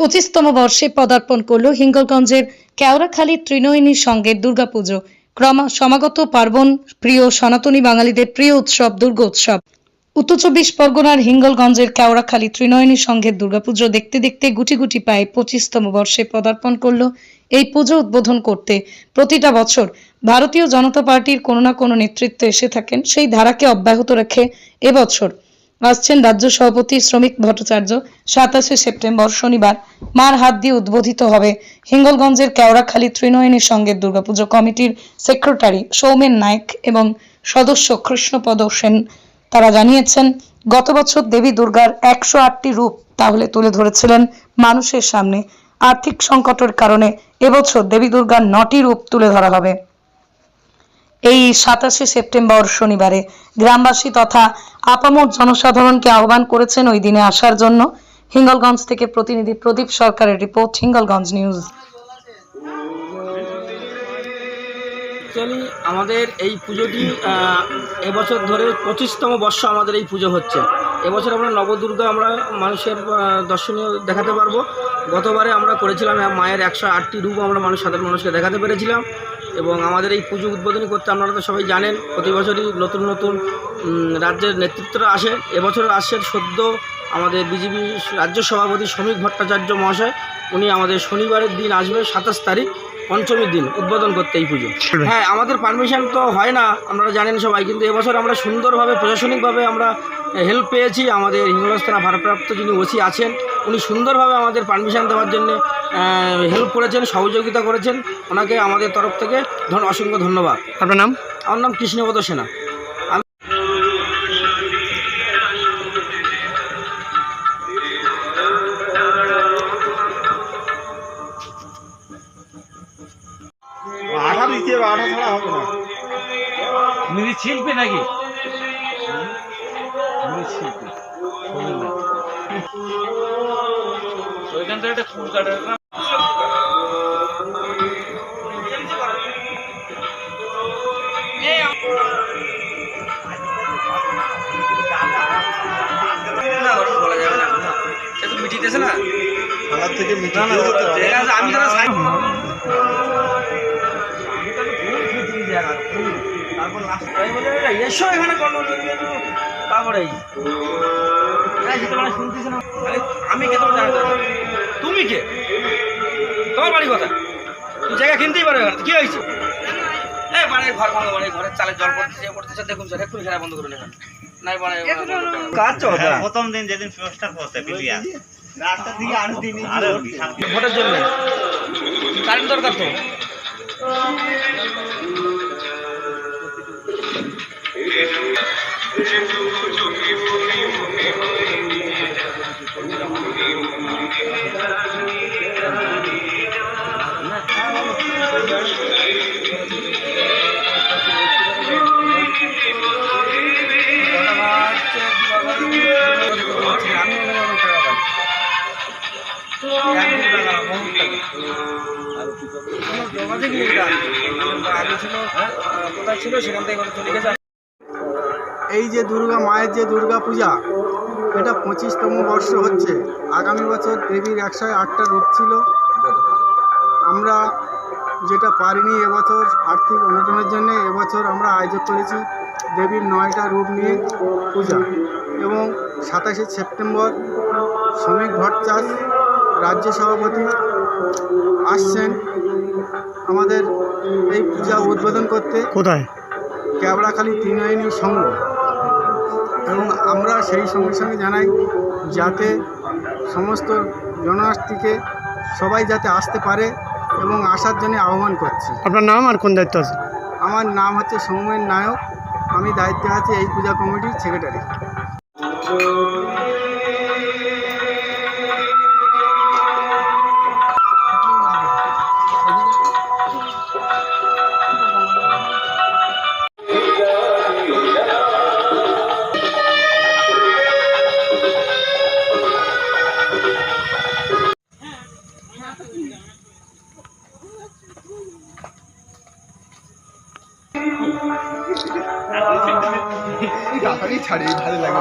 পঁচিশতম বর্ষে পদার্পণ করল হিঙ্গলগঞ্জের কেওড়াখালী ত্রিনয়নী সঙ্গে দুর্গাপুজো। সমাগত পার্বণ, প্রিয় সনাতনী বাঙালিদের প্রিয় উৎসব দুর্গোৎসব উত্তর চব্বিশ পরগনার হিঙ্গলগঞ্জের কেওড়াখালী ত্রিনয়নী সংঘের দুর্গাপুজো দেখতে দেখতে গুটি গুটি পায়ে পঁচিশতম বর্ষে পদার্পণ করল। এই পুজো উদ্বোধন করতে প্রতিটা বছর ভারতীয় জনতা পার্টির কোনো না কোনো নেতৃত্ব এসে থাকেন। সেই ধারাকে অব্যাহত রেখে এবছর আসছেন রাজ্য সভাপতি শ্রমিক ভট্টাচার্য। সাতাশে সেপ্টেম্বর শনিবার মার হাত দিয়ে উদ্বোধিত হবে হিঙ্গলগঞ্জের কেওড়াখালী ত্রিনয়নী সঙ্গের দুর্গাপুজো কমিটির সেক্রেটারি সৌমেন নায়েক এবং সদস্য কৃষ্ণপদ সেন। তারা জানিয়েছেন, গত বছর দেবী দুর্গার একশো আটটি রূপ তাহলে তুলে ধরেছিলেন মানুষের সামনে। আর্থিক সংকটের কারণে এবছর দেবী দুর্গার নটি রূপ তুলে ধরা হবে। এই সাতাশে সেপ্টেম্বর শনিবারে। গ্রামবাসী তথা আপামর জনসাধারণকে আহ্বান করেছেন ওই দিনে আসার জন্য। হিঙ্গলগঞ্জ থেকে প্রতিনিধি প্রদীপ সরকারের রিপোর্ট, হিঙ্গলগঞ্জ নিউজ। আমাদের এই পুজোটি এবছর ধরে পঁচিশতম বর্ষ আমাদের এই পুজো হচ্ছে। এবছর আমরা নবদুর্গা আমরা মানুষের দর্শনীয় দেখাতে পারব। গতবারে আমরা করেছিলাম, মায়ের একশো আটটি রূপ আমরা মানুষ, সাধারণ মানুষকে দেখাতে পেরেছিলাম। এবং আমাদের এই পুজো উদ্বোধনী করতে আপনারা তো সবাই জানেন প্রতি বছরই নতুন নতুন রাজ্যের নেতৃত্বরা আসে। এবছর আসছেন সদ্য আমাদের বিজেপি রাজ্য সভাপতি শ্রমিক ভট্টাচার্য মহাশয়। উনি আমাদের শনিবারের দিন আসবে সাতাশ তারিখ পঞ্চমীর দিন উদ্বোধন করতে এই পুজো। হ্যাঁ আমাদের পারমিশন তো হয় না আপনারা জানেন সবাই কিন্তু এবছর আমরা সুন্দরভাবে প্রশাসনিকভাবে আমরা হেল্প পেয়েছি। আমাদের হিঙ্গলজ ভারপ্রাপ্ত যিনি ওসি আছেন উনি সুন্দরভাবে আমাদের পারমিশন দেওয়ার জন্য হেল্প করেছেন সহযোগিতা করেছেন। ওনাকে আমাদের তরফ থেকে ধন অসংখ্য ধন্যবাদ। আপনার নাম? আমার নাম কৃষ্ণপদ সেনা। আঠা দিতে হবে আঠা ছাড়া হবে না। মিনি শিল্পী নাকি? ওইখান থেকে একটা ফুল কাটার বলা যাবে না? সে তো মিটিতেছে না থানার থেকে মিটিং দিয়ে যেতে হবে আমি তাহলে তারপর last time বলে, "এই, এসো এখানে তারপরে না আমি কে তোমার জানাতে তুমি কে? তোমার বাড়ি কথা তুই জায়গা কিনতেই পারো এখানে কি হয়েছে? এই মানে ঘর ভাঙো মানে ঘরের চালে জল পড়তেছে পড়তেছে দেখুন স্যার এক্ষুনি খেলা বন্ধ করুন এখানে। নাই মানে কাজ হ্যাঁ, প্রথম দিন যেদিন ফিরোজটা করতে প্লেয়ার রাস্তা থেকে আরও দিন। ভোটের জন্য। কারেন্ট দরকার তো। গেছে। এই যে দুর্গা মায়ের যে দুর্গা পূজা, এটা পঁচিশতম বর্ষ হচ্ছে। আগামী বছর দেবীর একশো আটটা রূপ ছিল। আমরা যেটা পারিনি এবছর, আর্থিক অনটনের জন্য এবছর আমরা আয়োজন করেছি দেবীর নয়টা রূপ নিয়ে পূজা। এবং সাতাশে সেপ্টেম্বর শ্রমিক ভট্টাচার্য রাজ্য সভাপতি আসছেন আমাদের এই পূজা উদ্বোধন করতে। কোথায়? ক্যাবড়াখালী ত্রিনয়নী সংঘ। এবং আমরা সেই সঙ্গে সঙ্গে জানাই যাতে সমস্ত জনগোষ্ঠীকে সবাই যাতে আসতে পারে এবং আসার জন্য আহ্বান করছি। আপনার নাম আর কোন দায়িত্ব আছে? আমার নাম হচ্ছে সৌমেন নায়ক। আমি দায়িত্বে আছি এই পূজা কমিটির সেক্রেটারি। 你咋把你跳的还是来个？